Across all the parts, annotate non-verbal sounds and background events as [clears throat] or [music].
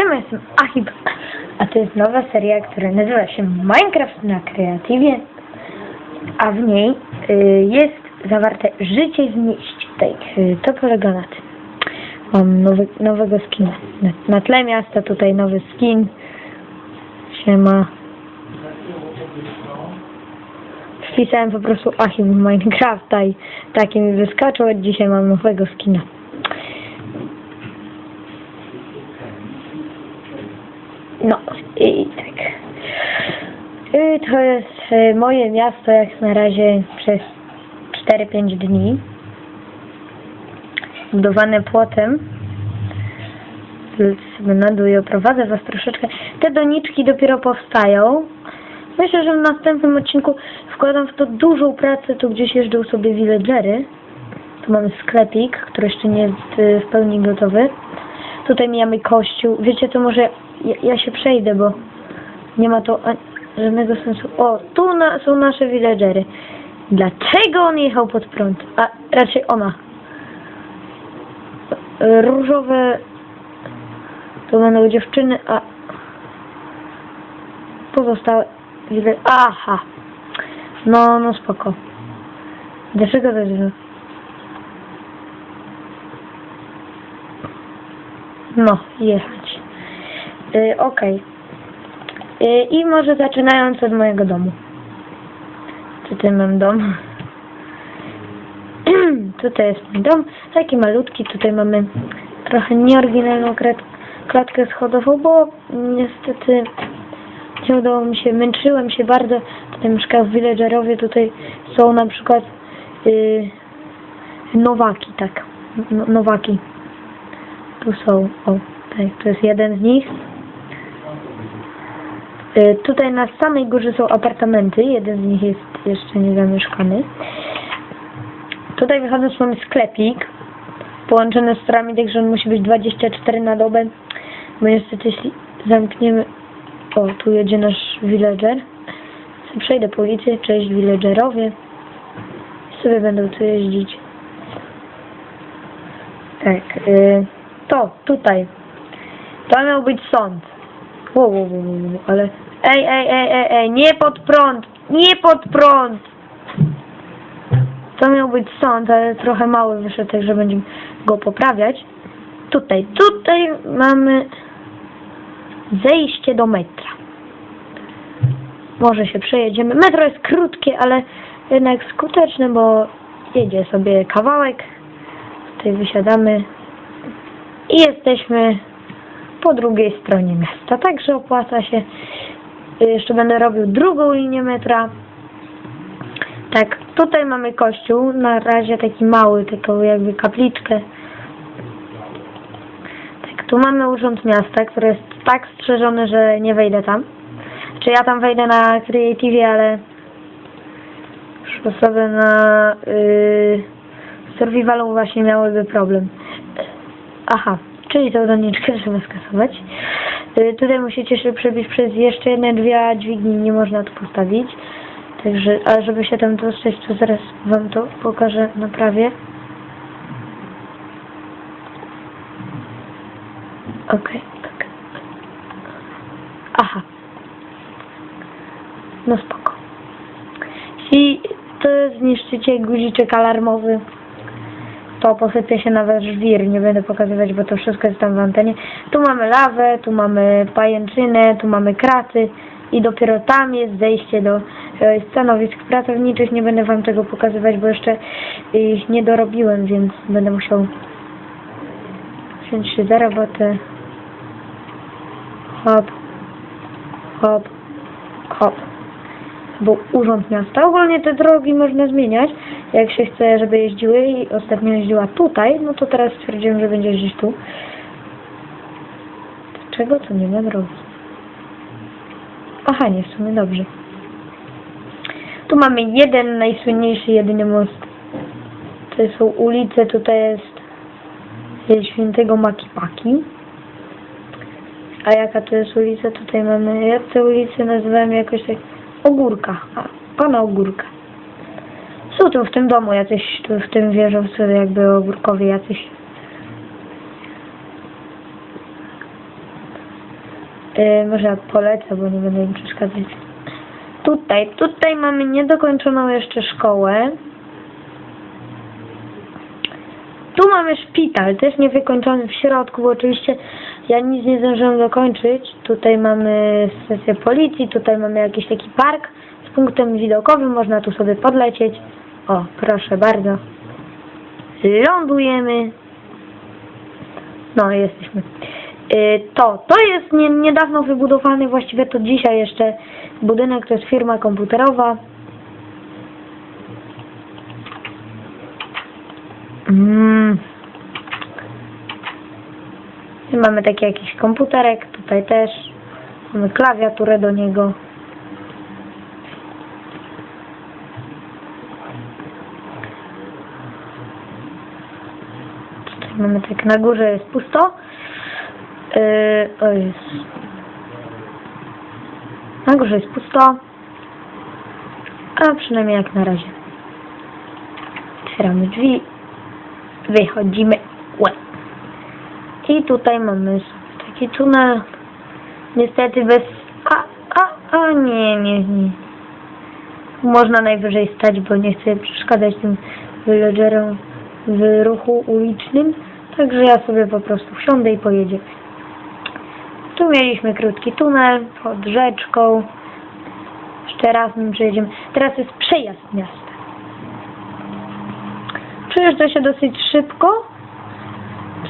Siema, jestem Achib, a to jest nowa seria, która nazywa się Minecraft na kreatywie, a w niej y, jest zawarte życie z mieści. Tak, y, to polega na tym. Mam nowy, nowego skina. Na, na tle miasta tutaj nowy skin. Siema. Wpisałem po prostu Achim w Minecrafta i taki mi wyskoczył, dzisiaj mam nowego skina. No i tak. I to jest e, moje miasto jak na razie przez 4-5 dni. Budowane płotem. Sobie na dół i was troszeczkę. Te doniczki dopiero powstają. Myślę, że w następnym odcinku wkładam w to dużą pracę. Tu gdzieś jeżdżą sobie villagery. Tu mamy sklepik, który jeszcze nie jest e, w pełni gotowy. Tutaj mijamy kościół. Wiecie, to może ja, się przejdę, bo nie ma to a- żadnego sensu. O, tu na, są nasze villagery. Dlaczego on jechał pod prąd? A raczej ona. E, Różowe to będą dziewczyny, a pozostałe villagery. Aha. No, no spoko. Dlaczego to jest? No, jechać. Y, Okej. Y, I może zaczynając od mojego domu. Tutaj mam dom. [clears throat] tutaj jest mój dom. Taki malutki. Tutaj mamy trochę nieoryginalną klatkę schodową, bo niestety nie udało mi się, męczyłem się bardzo. Tutaj mieszkałem w villagerowie. Tutaj są na przykład y, nowaki, tak. No, nowaki. Tu są, o, tak, to jest jeden z nich. Y, Tutaj na samej górze są apartamenty, jeden z nich jest jeszcze niezamieszkany. Tutaj wychodząc mamy sklepik połączony z torami, także on musi być 24 na dobę, bo niestety jeśli zamkniemy... O, tu jedzie nasz villager. Przejdę po ulicy, cześć villagerowie. Sobie będą tu jeździć. Tak, y, to, tutaj. To miał być sąd. Wow, wow, wow, wow, ale... Ej, ej, ej, ej, ej, nie pod prąd! Nie pod prąd! To miał być sąd, ale trochę mały wyszedł, także będziemy go poprawiać. Tutaj, tutaj mamy zejście do metra. Może się przejedziemy. Metro jest krótkie, ale jednak skuteczne, bo jedzie sobie kawałek. Tutaj wysiadamy i jesteśmy po drugiej stronie miasta, także opłaca się. Jeszcze będę robił drugą linię metra. Tak, tutaj mamy kościół, na razie taki mały, taką jakby kapliczkę. Tak, tu mamy urząd miasta, który jest tak strzeżony, że nie wejdę tam. Czy ja tam wejdę na Creative, ale już osoby na yy, Survivalu właśnie miałyby problem. Aha, czyli tą doniczkę trzeba skasować. Y, tutaj musicie się przebić przez jeszcze jedne dwie a dźwigni, nie można tu postawić. Także, ale żeby się tam dostać, to zaraz wam to pokażę na prawie. Okej, tak. Aha. No spoko. Jeśli to zniszczycie guziczek alarmowy, to posypie się na wasz żwir. Nie będę pokazywać, bo to wszystko jest tam w antenie. Tu mamy lawę, tu mamy pajęczynę, tu mamy kraty i dopiero tam jest zejście do e, stanowisk pracowniczych. Nie będę wam tego pokazywać, bo jeszcze ich nie dorobiłem, więc będę musiał wziąć się za robotę. Hop, hop, hop był urząd miasta. Ogólnie te drogi można zmieniać, jak się chce, żeby jeździły i ostatnio jeździła tutaj, no to teraz stwierdziłem, że będzie jeździć tu. Dlaczego tu nie ma drogi? Aha, nie, w sumie dobrze. Tu mamy jeden najsłynniejszy jedyny most. To są ulice, tutaj jest świętego Makipaki. A jaka to jest ulica? Tutaj mamy, ja te ulice nazywałem jakoś tak Ogórka. A, pana Ogórka. Tu w tym domu jacyś, tu w tym wieżowcu jakby ogórkowie jacyś. Yy, może polecę, bo nie będę im przeszkadzać. Tutaj, tutaj mamy niedokończoną jeszcze szkołę. Tu mamy szpital, też niewykończony w środku, bo oczywiście ja nic nie zdążyłem dokończyć. Tutaj mamy stację policji, tutaj mamy jakiś taki park z punktem widokowym, można tu sobie podlecieć. O, proszę bardzo. Lądujemy. No, jesteśmy. Y, To, to jest nie, niedawno wybudowany, właściwie to dzisiaj jeszcze budynek, to jest firma komputerowa. Mm. Mamy taki jakiś komputerek, tutaj też. Mamy klawiaturę do niego. Tutaj mamy tak na górze jest pusto. Yy, o jest. Na górze jest pusto. A przynajmniej jak na razie. Otwieramy drzwi. Wychodzimy. Łe. I tutaj mamy taki tunel. Niestety bez... A, a, a nie, nie, nie. Można najwyżej stać, bo nie chcę przeszkadzać tym villagerom w ruchu ulicznym. Także ja sobie po prostu wsiądę i pojedziemy. Tu mieliśmy krótki tunel pod rzeczką. Jeszcze raz nim przejedziemy. Teraz jest przejazd miasta. Przejeżdża się dosyć szybko.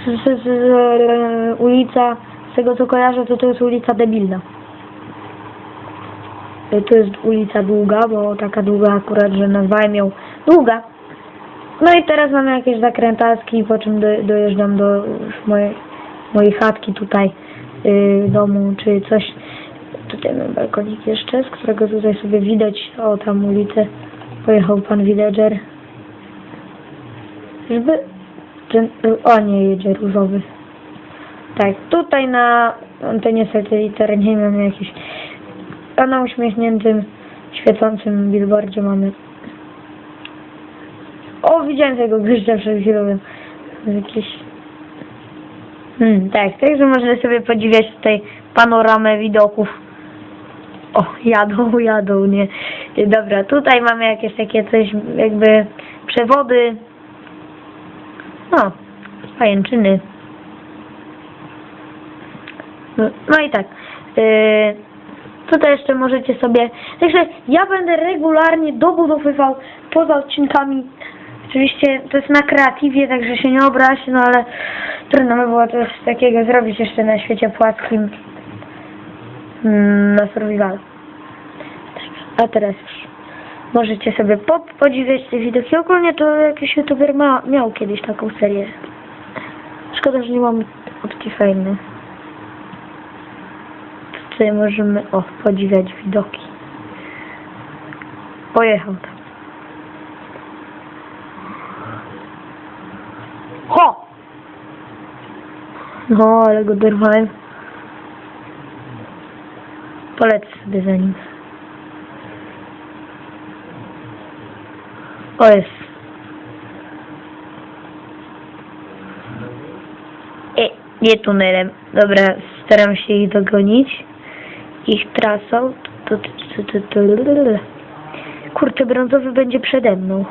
Z, ulica, z tego co kojarzę, to to jest ulica debilna. To jest ulica długa, bo taka długa akurat, że nazwałem ją długa. No i teraz mamy jakieś zakrętaski, po czym do, dojeżdżam do mojej, mojej chatki tutaj, yy, domu czy coś. Tutaj mam balkonik jeszcze, z którego tutaj sobie widać, o tam ulicę pojechał pan villager. Żeby, ten, o nie, jedzie różowy. Tak, tutaj na antenie satelitarnej mamy jakiś, a na uśmiechniętym, świecącym billboardzie mamy widziałem tego gościa przed chwilą. Jakieś... Hmm, tak, także można sobie podziwiać tutaj panoramę widoków. O, jadą, [laughs] jadą, nie. Dobra, tutaj mamy jakieś takie coś, jakby przewody. No, pajęczyny. No, no i tak. Yy, tutaj jeszcze możecie sobie... Także ja będę regularnie dobudowywał poza odcinkami Oczywiście to jest na kreatywie, także się nie obraź, no ale trudno by było coś takiego zrobić jeszcze na świecie płaskim mm, na survival. A teraz już możecie sobie po, podziwiać te widoki. Ogólnie to jakiś youtuber ma, miał kiedyś taką serię. Szkoda, że nie mam opcji fajny. Tutaj możemy, o, podziwiać widoki. Pojechał tam. Ho! No, ale go dorwałem. Polecę sobie za nim. O jest. E, nie tunelem. Dobra, staram się ich dogonić. Ich trasą. Kurczę, brązowy będzie przede mną.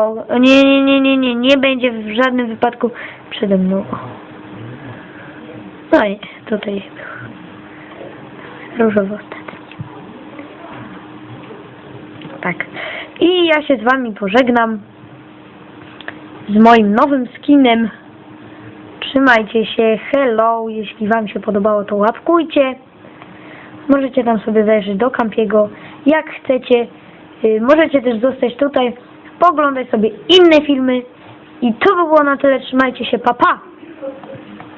O, nie, nie, nie, nie, nie, nie będzie w żadnym wypadku przede mną. No nie, tutaj różowo ostatni. Tak. I ja się z wami pożegnam z moim nowym skinem. Trzymajcie się, hello, jeśli wam się podobało to łapkujcie. Możecie tam sobie zajrzeć do Kampiego, jak chcecie. Y, Możecie też zostać tutaj, poglądać sobie inne filmy. I to by było na tyle. Trzymajcie się, papa! Pa.